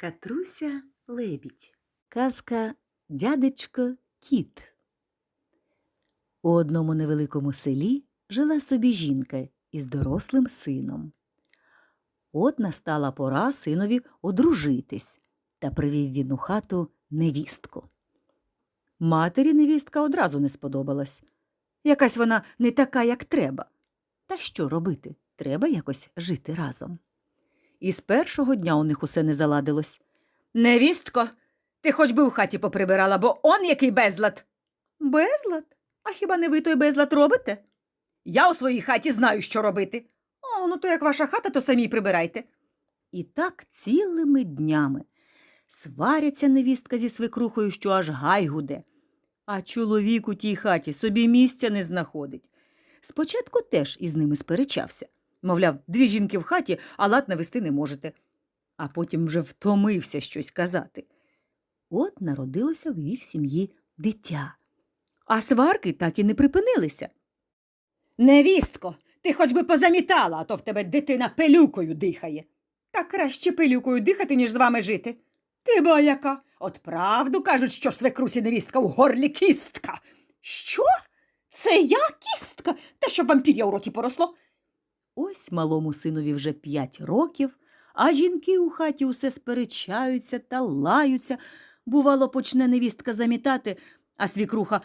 Катруся лебідь. Казка Дядечко кіт. У одному невеликому селі жила собі жінка із дорослим сином. От настала пора синові одружитись, та привів він у хату невістку. Матері невістка одразу не сподобалась. Якась вона не така, як треба. Та що робити? Треба якось жити разом. І з першого дня у них усе не заладилось. Невістко, ти хоч би в хаті поприбирала, бо он який безлад. Безлад? А хіба не ви той безлад робите? Я у своїй хаті знаю, що робити. О, ну то як ваша хата, то самі прибирайте. І так цілими днями сваряться невістка зі свекрухою, що аж гай гуде. А чоловік у тій хаті собі місця не знаходить. Спочатку теж із ними сперечався. Мовляв, дві жінки в хаті, а лад навести не можете. А потім вже втомився щось казати. От народилося в їх сім'ї дитя. А сварки так і не припинилися. Невістко, ти хоч би позамітала, а то в тебе дитина пилюкою дихає. Та краще пилюкою дихати, ніж з вами жити. Ти ба яка? От правду кажуть, що свекрусі невістка у горлі кістка. Що? Це я кістка? Та щоб вам пір'я у роті поросло. Ось малому синові вже п'ять років, а жінки у хаті усе сперечаються та лаються. Бувало, почне невістка замітати, а свікруха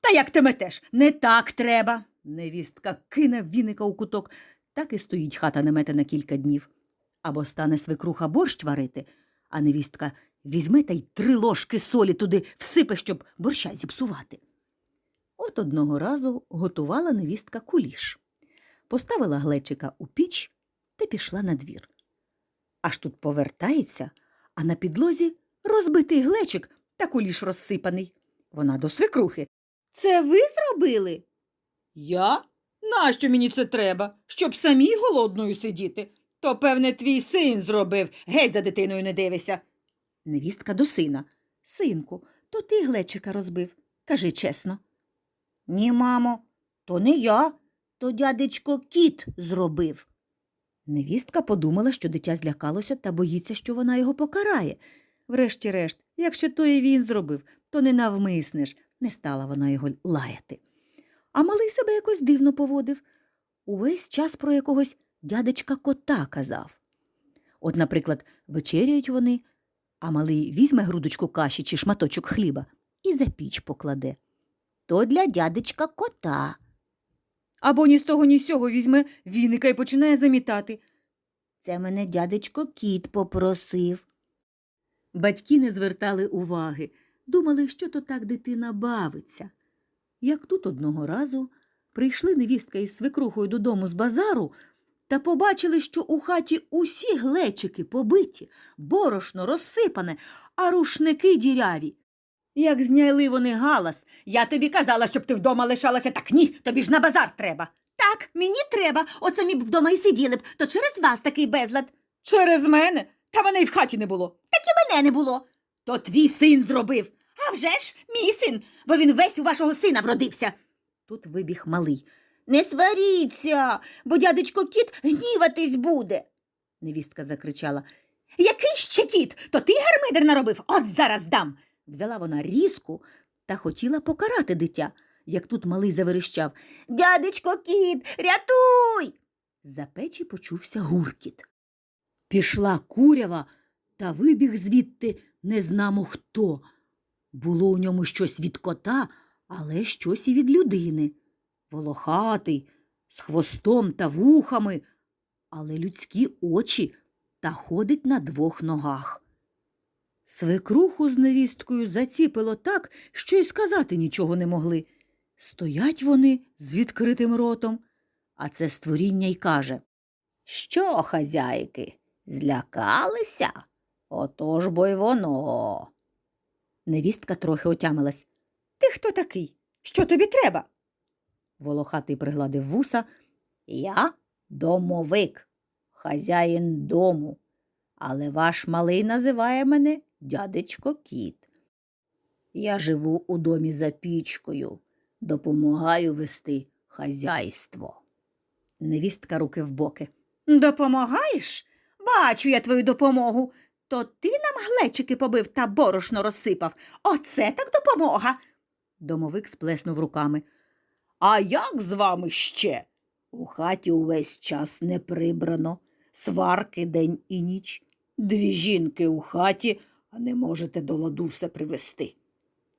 Та як ти метеш? Не так треба. Невістка кине віника у куток, так і стоїть хата немета на кілька днів. Або стане свекруха борщ варити, а невістка візьме та й три ложки солі туди всипе, щоб борща зіпсувати. От одного разу готувала невістка куліш. Поставила глечика у піч та пішла на двір. Аж тут повертається, а на підлозі розбитий глечик та куліш розсипаний. Вона до свекрухи. Це ви зробили? Я? Нащо мені це треба? Щоб самій голодною сидіти? То, певне, твій син зробив, геть за дитиною не дивися. Невістка до сина. Синку, то ти глечика розбив. Кажи чесно. Ні, мамо, то не я, то дядечко кіт зробив. Невістка подумала, що дитя злякалося та боїться, що вона його покарає. Врешті-решт, якщо то і він зробив, то не навмиснеш, не стала вона його лаяти. А малий себе якось дивно поводив. Увесь час про якогось дядечка кота казав. От, наприклад, вечеряють вони, а малий візьме грудочку каші чи шматочок хліба і за піч покладе. То для дядечка кота. Або ні з того, ні з сього візьме віника і починає замітати. Це мене дядечко кіт попросив. Батьки не звертали уваги, думали, що то так дитина бавиться. Як тут одного разу прийшли невістка із свекрухою додому з базару та побачили, що у хаті усі глечики побиті, борошно розсипане, а рушники діряві. Як зняли вони галас, я тобі казала, щоб ти вдома лишалася, так ні, тобі ж на базар треба. Так, мені треба. От самі б вдома і сиділи б, то через вас такий безлад. Через мене? Та мене й в хаті не було. Так і мене не було. То твій син зробив. А вже ж, мій син, бо він весь у вашого сина вродився. Тут вибіг малий. Не сваріться, бо дядечко кіт гніватись буде. Невістка закричала. Який ще кіт? То ти гармидер наробив? От зараз дам. Взяла вона різку та хотіла покарати дитя, як тут малий заверещав Дядечко кіт, рятуй. За печі почувся гуркіт. Пішла курява та вибіг звідти незнамо хто. Було у ньому щось від кота, але щось і від людини. Волохатий, з хвостом та вухами, але людські очі та ходить на двох ногах. Свекруху з невісткою заціпило так, що й сказати нічого не могли. Стоять вони з відкритим ротом, а це створіння й каже Що, хазяйки, злякалися? Отож бо й воно. Невістка трохи отямилась. Ти хто такий? Що тобі треба? Волохатий пригладив вуса. Я домовик, хазяїн дому, але ваш малий називає мене дядечко кіт. Я живу у домі за пічкою, допомагаю вести хазяйство. Невістка руки в боки. Допомагаєш? Бачу я твою допомогу. То ти нам глечики побив та борошно розсипав. Оце так допомога. Домовик сплеснув руками. А як з вами ще? У хаті увесь час не прибрано, сварки день і ніч. Дві жінки у хаті, а не можете до ладу все привести.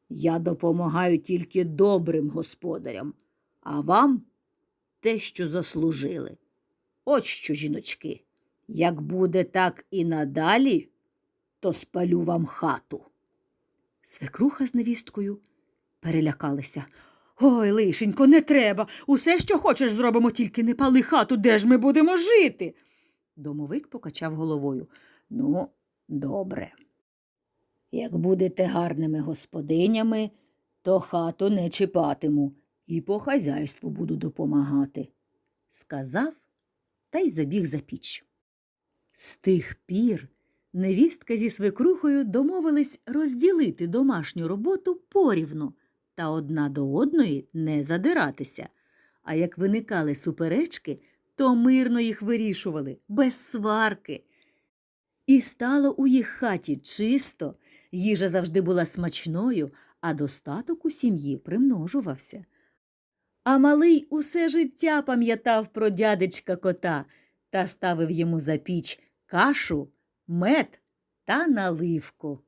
Я допомагаю тільки добрим господарям, а вам те, що заслужили. От що, жіночки, як буде так і надалі, то спалю вам хату. Свекруха з невісткою перелякалися. Ой, лишенько, не треба. Усе, що хочеш, зробимо, тільки не пали хату, де ж ми будемо жити. Домовик покачав головою. Ну, добре. Як будете гарними господинями, то хату не чіпатиму і по хазяйству буду допомагати. сказав та й забіг за піч. З тих пір невістка зі свекрухою домовились розділити домашню роботу порівну та одна до одної не задиратися. А як виникали суперечки, то мирно їх вирішували, без сварки. І стало у їх хаті чисто, їжа завжди була смачною, а достаток у сім'ї примножувався. А малий усе життя пам'ятав про дядечка кота та ставив йому за піч кашу, мед та наливку.